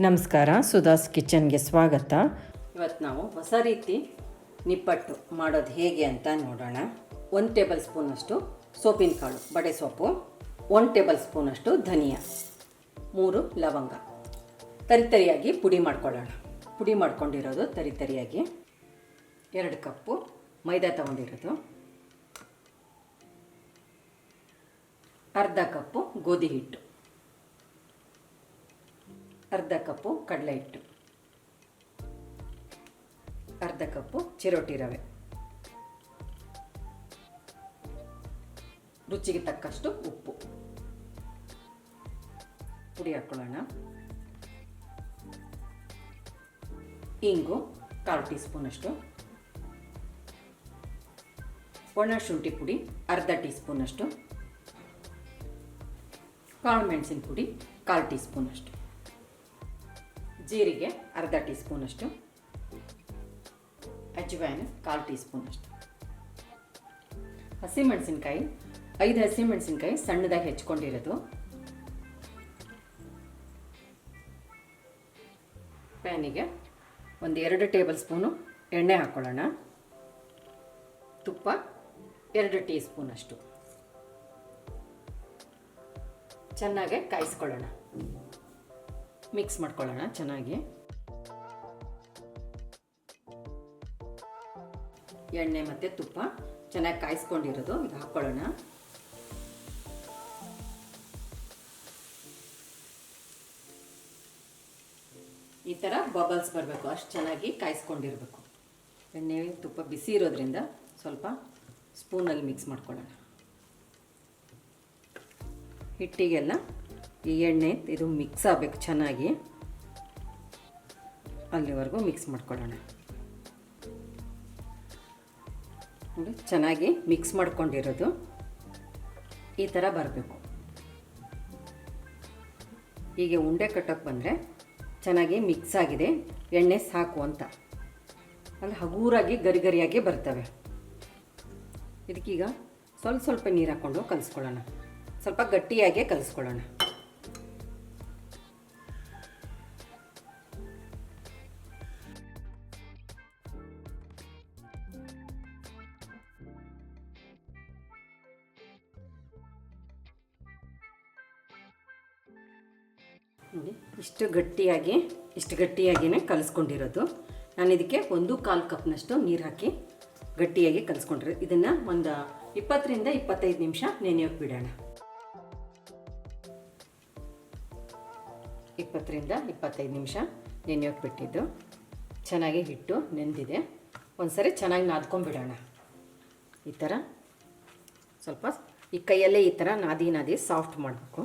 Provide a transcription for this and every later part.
ನಮಸ್ಕಾರ ಸುಧಾಸ್ ಕಿಚನ್ಗೆ ಸ್ವಾಗತ. ಇವತ್ತು ನಾವು ಹೊಸ ರೀತಿ ನಿಪ್ಪಟ್ಟು ಮಾಡೋದು ಹೇಗೆ ಅಂತ ನೋಡೋಣ. ಒಂದು ಟೇಬಲ್ ಸ್ಪೂನಷ್ಟು ಸೋಪಿನ ಕಾಳು, ಬಡೆ ಸೋಪು, ಒಂದು ಟೇಬಲ್ ಸ್ಪೂನಷ್ಟು ಧನಿಯಾ, ಮೂರು ಲವಂಗ. ತರಿತರಿಯಾಗಿ ಪುಡಿ ಮಾಡ್ಕೊಳ್ಳೋಣ. ಪುಡಿ ಮಾಡ್ಕೊಂಡಿರೋದು ತರಿತರಿಯಾಗಿ ಎರಡು ಕಪ್ಪು ಮೈದಾ ತಗೊಂಡಿರೋದು. ಅರ್ಧ ಕಪ್ಪು ಗೋಧಿ ಹಿಟ್ಟು. ಅರ್ಧ ಕಪ್ಪು ಕಡಲೆ ಹಿಟ್ಟು. ಅರ್ಧ ಕಪ್ಪು ಚಿರೋಟಿ ರವೆ. ರುಚಿಗೆ ತಕ್ಕಷ್ಟು ಉಪ್ಪು. ಪುಡಿ ಹಾಕ್ಕೊಳ್ಳೋಣ ಇಂಗು ಕಾಲು ಟೀ ಸ್ಪೂನಷ್ಟು ಒಣ ಶುಂಠಿ ಪುಡಿ ಅರ್ಧ ಟೀ ಸ್ಪೂನಷ್ಟು ಕಾಳು ಮೆಣಸಿನ ಪುಡಿ ಕಾಲು ಟೀ ಸ್ಪೂನಷ್ಟು ಜೀರಿಗೆ ಅರ್ಧ ಟೀ ಸ್ಪೂನಷ್ಟು ಅಜ್ವೈನ್ ಕಾಲು ಟೀ ಸ್ಪೂನಷ್ಟು ಹಸಿಮೆಣಸಿನ್ಕಾಯಿ, ಐದು ಹಸಿಮೆಣಸಿನ್ಕಾಯಿ ಸಣ್ಣದಾಗಿ ಹೆಚ್ಕೊಂಡಿರೋದು. ಪ್ಯಾನಿಗೆ ಒಂದು ಎರಡು ಟೇಬಲ್ ಸ್ಪೂನು ಎಣ್ಣೆ ಹಾಕ್ಕೊಳ್ಳೋಣ ತುಪ್ಪ ಎರಡು ಟೀ ಸ್ಪೂನಷ್ಟು ಚೆನ್ನಾಗೆ ಕಾಯಿಸ್ಕೊಳ್ಳೋಣ. ಮಿಕ್ಸ್ ಮಾಡ್ಕೊಳ್ಳೋಣ ಚೆನ್ನಾಗಿ. ಎಣ್ಣೆ ಮತ್ತು ತುಪ್ಪ ಚೆನ್ನಾಗಿ ಕಾಯಿಸ್ಕೊಂಡಿರೋದು, ಇದು ಹಾಕ್ಕೊಳ್ಳೋಣ. ಈ ಥರ ಬಬಲ್ಸ್ ಬರಬೇಕು, ಅಷ್ಟು ಚೆನ್ನಾಗಿ ಕಾಯಿಸ್ಕೊಂಡಿರಬೇಕು. ಎಣ್ಣೆ, ತುಪ್ಪ ಬಿಸಿ ಇರೋದ್ರಿಂದ ಸ್ವಲ್ಪ ಸ್ಪೂನಲ್ಲಿ ಮಿಕ್ಸ್ ಮಾಡ್ಕೊಳ್ಳೋಣ. ಹಿಟ್ಟಿಗೆಲ್ಲ ಈ ಎಣ್ಣೆ, ಇದು ಮಿಕ್ಸ್ ಆಗಬೇಕು ಚೆನ್ನಾಗಿ. ಅಲ್ಲಿವರೆಗೂ ಮಿಕ್ಸ್ ಮಾಡ್ಕೊಳ್ಳೋಣ. ನೋಡಿ, ಚೆನ್ನಾಗಿ ಮಿಕ್ಸ್ ಮಾಡ್ಕೊಂಡಿರೋದು. ಈ ಥರ ಬರಬೇಕು. ಹೀಗೆ ಉಂಡೆ ಕಟ್ಟೋಕ್ಕೆ ಬಂದರೆ ಚೆನ್ನಾಗಿ ಮಿಕ್ಸ್ ಆಗಿದೆ. ಎಣ್ಣೆ ಸಾಕು ಅಂತ. ಅಂದರೆ ಹಗೂರಾಗಿ ಗರಿ ಗರಿಯಾಗಿ ಬರ್ತವೆ. ಇದಕ್ಕೀಗ ಸ್ವಲ್ಪ ಸ್ವಲ್ಪ ನೀರು ಹಾಕ್ಕೊಂಡು ಕಲಿಸ್ಕೊಳ್ಳೋಣ. ಸ್ವಲ್ಪ ಗಟ್ಟಿಯಾಗೇ ಕಲಿಸ್ಕೊಳ್ಳೋಣ. ನೋಡಿ, ಇಷ್ಟು ಗಟ್ಟಿಯಾಗಿ, ಇಷ್ಟು ಗಟ್ಟಿಯಾಗಿಯೇ ಕಲಿಸ್ಕೊಂಡಿರೋದು. ನಾನು ಇದಕ್ಕೆ ಒಂದು ಕಾಲು ಕಪ್ನಷ್ಟು ನೀರು ಹಾಕಿ ಗಟ್ಟಿಯಾಗಿ ಕಲಿಸ್ಕೊಂಡ್ರೆ ಇದನ್ನು ಒಂದು ಇಪ್ಪತ್ತರಿಂದ ಇಪ್ಪತ್ತೈದು ನಿಮಿಷ ನೆನೆಯೋಕೆ ಬಿಡೋಣ. ಇಪ್ಪತ್ತರಿಂದ ಇಪ್ಪತ್ತೈದು ನಿಮಿಷ ನೆನೆಯೋಕೆ ಬಿಟ್ಟಿದ್ದು. ಚೆನ್ನಾಗಿ ಹಿಟ್ಟು ನೆಂದಿದೆ. ಒಂದ್ಸರಿ ಚೆನ್ನಾಗಿ ನಾದ್ಕೊಂಡ್ಬಿಡೋಣ ಈ ಥರ ಸ್ವಲ್ಪ ಈ ಕೈಯಲ್ಲೇ ಈ ಥರ ನಾದಿ ನಾದಿ ಸಾಫ್ಟ್ ಮಾಡಬೇಕು.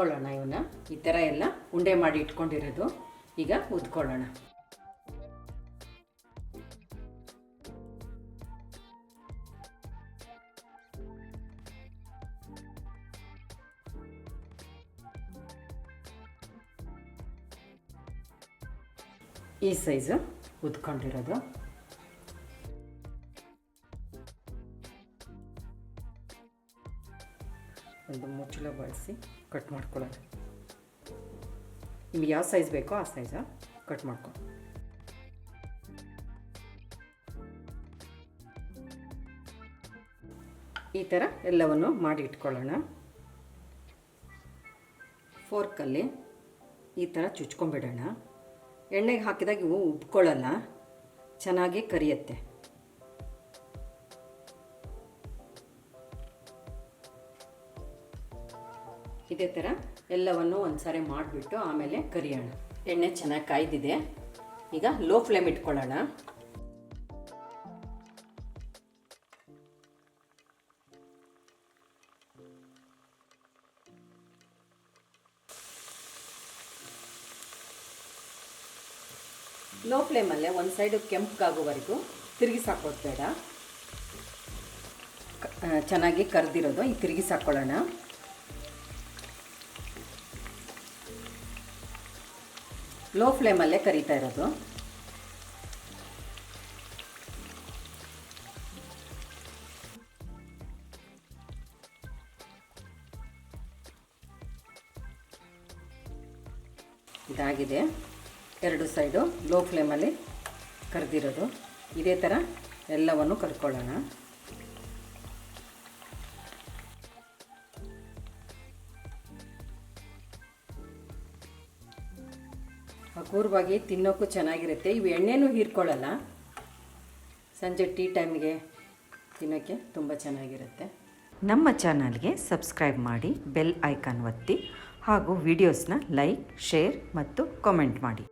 ಉದ್ಕೊಳ್ಳೋಣ ಇವನ್ನ. ಈ ಥರ ಎಲ್ಲ ಉಂಡೆ ಮಾಡಿ ಇಟ್ಕೊಂಡಿರೋದು. ಈಗ ಉದ್ಕೊಳ್ಳೋಣ. ಈ ಸೈಜು ಉದ್ಕೊಂಡಿರೋದು. ಒಂದು ಮುಚ್ಚಳ ಬಳಸಿ ಕಟ್ ಮಾಡ್ಕೊಳ್ಳೋಣ. ನಿಮ್ಗೆ ಯಾವ ಸೈಜ್ ಬೇಕೋ ಆ ಸೈಜ ಕಟ್ ಮಾಡ್ಕೊ. ಈ ಥರ ಎಲ್ಲವನ್ನು ಮಾಡಿ ಇಟ್ಕೊಳ್ಳೋಣ. ಫೋರ್ಕಲ್ಲಿ ಈ ಥರ ಚುಚ್ಕೊಂಬಿಡೋಣ ಎಣ್ಣೆಗೆ ಹಾಕಿದಾಗ ಇವು ಉಬ್ಕೊಳ್ಳಲ್ಲ, ಚೆನ್ನಾಗಿ ಕರಿಯತ್ತೆ. ಇದೇ ಥರ ಎಲ್ಲವನ್ನು ಒಂದು ಸಾರಿ ಮಾಡಿಬಿಟ್ಟು ಆಮೇಲೆ ಕರಿಯೋಣ. ಎಣ್ಣೆ ಚೆನ್ನಾಗಿ ಕಾಯ್ದಿದೆ. ಈಗ ಲೋ ಫ್ಲೇಮ್ ಇಟ್ಕೊಳ್ಳೋಣ. ಲೋ ಫ್ಲೇಮಲ್ಲೇ ಒಂದು ಸೈಡು ಕೆಂಪಗಾಗೋವರೆಗೂ ತಿರುಗಿ ಬೇಡ. ಚೆನ್ನಾಗಿ ಕರೆದಿರೋದು, ಈಗ ತಿರುಗಿಸಿ ಲೋ ಫ್ಲೇಮಲ್ಲೇ ಕರಿತಾ ಇರೋದು. ಇದಾಗಿದೆ. ಎರಡು ಸೈಡು ಲೋ ಫ್ಲೇಮಲ್ಲಿ ಕರೆದಿರೋದು. ಇದೇ ಥರ ಎಲ್ಲವನ್ನು ಕರ್ಕೊಳ್ಳೋಣ. ಅಪೂರ್ವವಾಗಿ ತಿನ್ನೋಕ್ಕೂ ಚೆನ್ನಾಗಿರುತ್ತೆ. ಇವು ಎಣ್ಣೆನೂ ಹೀರ್ಕೊಳ್ಳಲ್ಲ. ಸಂಜೆ ಟೀ ಟೈಮ್ಗೆ ತಿನ್ನೋಕ್ಕೆ ತುಂಬ ಚೆನ್ನಾಗಿರುತ್ತೆ. ನಮ್ಮ ಚಾನಲ್ಗೆ ಸಬ್ಸ್ಕ್ರೈಬ್ ಮಾಡಿ, ಬೆಲ್ ಐಕಾನ್ ಒತ್ತಿ ಹಾಗೂ ವಿಡಿಯೋಸ್ನ ಲೈಕ್, ಶೇರ್ ಮತ್ತು ಕಾಮೆಂಟ್ ಮಾಡಿ.